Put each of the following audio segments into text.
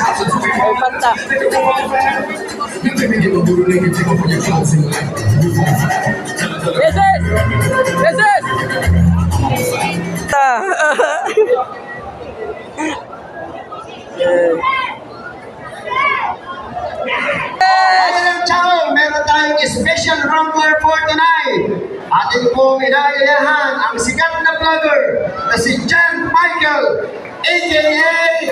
May panta. Beses! Beses! Ayan, ciao! Meron tayong special rumbler for tonight. Ating pong inayayahan ang sikat na vlogger na si John Michael, a.k.a.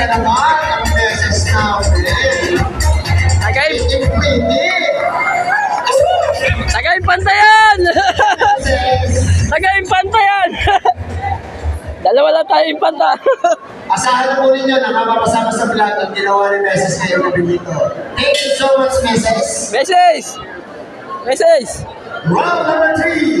Ayan naman, ang beses na ulit. Tagay, tagay panta yan! Beses. tagay panta yan! Dalawa lang tayo yung panta. Asahan na po ninyo na mapapasama sa vlog ang ginawa ni Meses ngayong gabi dito. Thank you so much, Meses. Beses! Beses! Round number three,